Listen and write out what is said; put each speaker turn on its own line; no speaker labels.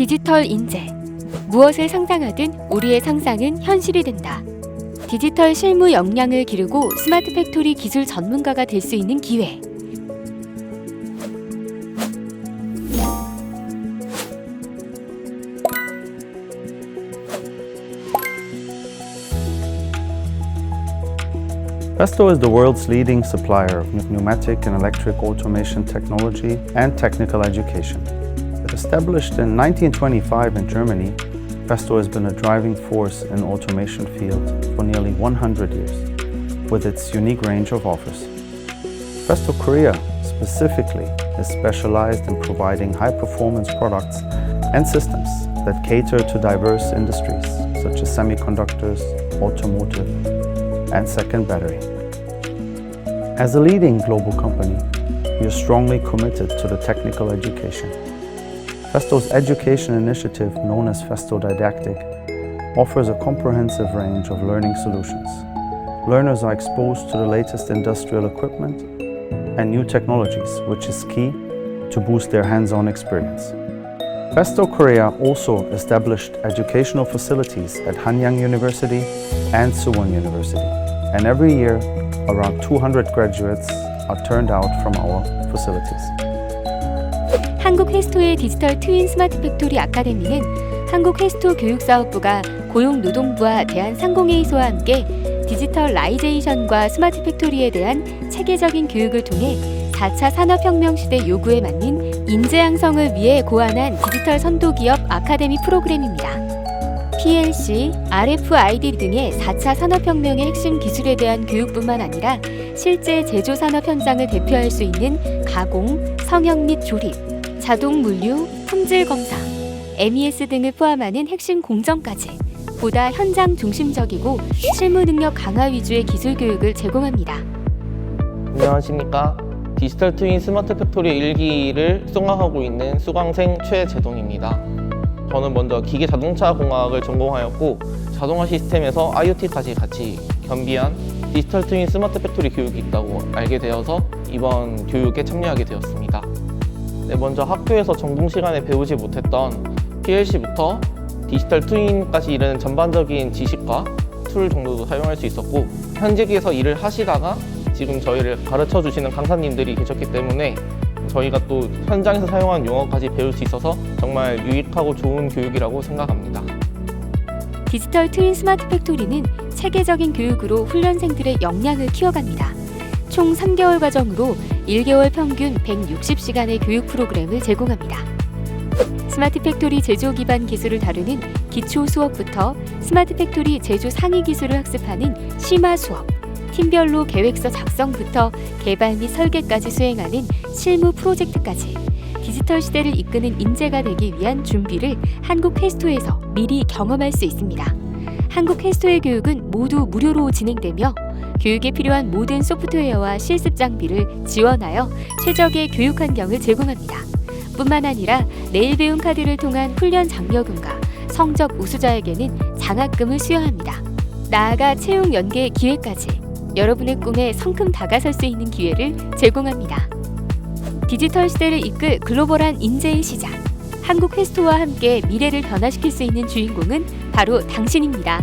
디지털 인재. 무엇을 상상하든 우리의 상상은 현실이 된다. 디지털 실무 역량을 기르고 스마트 팩토리 기술 전문가가 될 수 있는 기회.
Festo is the world's leading supplier of pneumatic and electric automation technology and technical education. Established in 1925 in Germany, Festo has been a driving force in automation field for nearly 100 years, with its unique range of offers. Festo Korea specifically is specialized in providing high-performance products and systems that cater to diverse industries such as semiconductors, automotive, and second battery. As a leading global company, we are strongly committed to the technical education. Festo's education initiative, known as Festo Didactic, offers a comprehensive range of learning solutions. Learners are exposed to the latest industrial equipment and new technologies, which is key to boost their hands on experience. Festo Korea also established educational facilities at Hanyang University and Suwon University, and every year around 200 graduates are turned out from our facilities.
한국 헬스토의 디지털 트윈 스마트 팩토리 아카데미는 한국 헬스토 교육사업부가 고용노동부와 대한상공회의소와 함께 디지털 라이제이션과 스마트 팩토리에 대한 체계적인 교육을 통해 4차 산업혁명 시대 요구에 맞는 인재 양성을 위해 고안한 디지털 선도 기업 아카데미 프로그램입니다. PLC, RFID 등의 4차 산업혁명의 핵심 기술에 대한 교육뿐만 아니라 실제 제조 산업 현장을 대표할 수 있는 가공, 성형 및 조립, 자동 물류, 품질 검사, MES 등을 포함하는 핵심 공정까지 보다 현장 중심적이고 실무 능력 강화 위주의 기술 교육을 제공합니다.
안녕하십니까. 디지털 트윈 스마트 팩토리 1기를 수강하고 있는 수강생 최재동입니다. 저는 먼저 기계 자동차 공학을 전공하였고 자동화 시스템에서 IoT까지 같이 겸비한 디지털 트윈 스마트 팩토리 교육이 있다고 알게 되어서 이번 교육에 참여하게 되었습니다. 네, 먼저 학교에서 전공 시간에 배우지 못했던 PLC부터 디지털 트윈까지 이르는 전반적인 지식과 툴 정도도 사용할 수 있었고 현직에서 일을 하시다가 지금 저희를 가르쳐 주시는 강사님들이 계셨기 때문에 저희가 또 현장에서 사용하는 용어까지 배울 수 있어서 정말 유익하고 좋은 교육이라고 생각합니다.
디지털 트윈 스마트 팩토리는 체계적인 교육으로 훈련생들의 역량을 키워갑니다. 총 3개월 과정으로 1개월 평균 160시간의 교육 프로그램을 제공합니다. 스마트 팩토리 제조 기반 기술을 다루는 기초 수업부터 스마트 팩토리 제조 상위 기술을 학습하는 심화 수업, 팀별로 계획서 작성부터 개발 및 설계까지 수행하는 실무 프로젝트까지 디지털 시대를 이끄는 인재가 되기 위한 준비를 한국 헬스토에서 미리 경험할 수 있습니다. 한국 헬스토의 교육은 모두 무료로 진행되며 교육에 필요한 모든 소프트웨어와 실습 장비를 지원하여 최적의 교육 환경을 제공합니다. 뿐만 아니라 내일 배움 카드를 통한 훈련 장려금과 성적 우수자에게는 장학금을 수여합니다. 나아가 채용 연계 기회까지 여러분의 꿈에 성큼 다가설 수 있는 기회를 제공합니다. 디지털 시대를 이끌 글로벌한 인재의 시장. 한국 퀘스토와 함께 미래를 변화시킬 수 있는 주인공은 바로 당신입니다.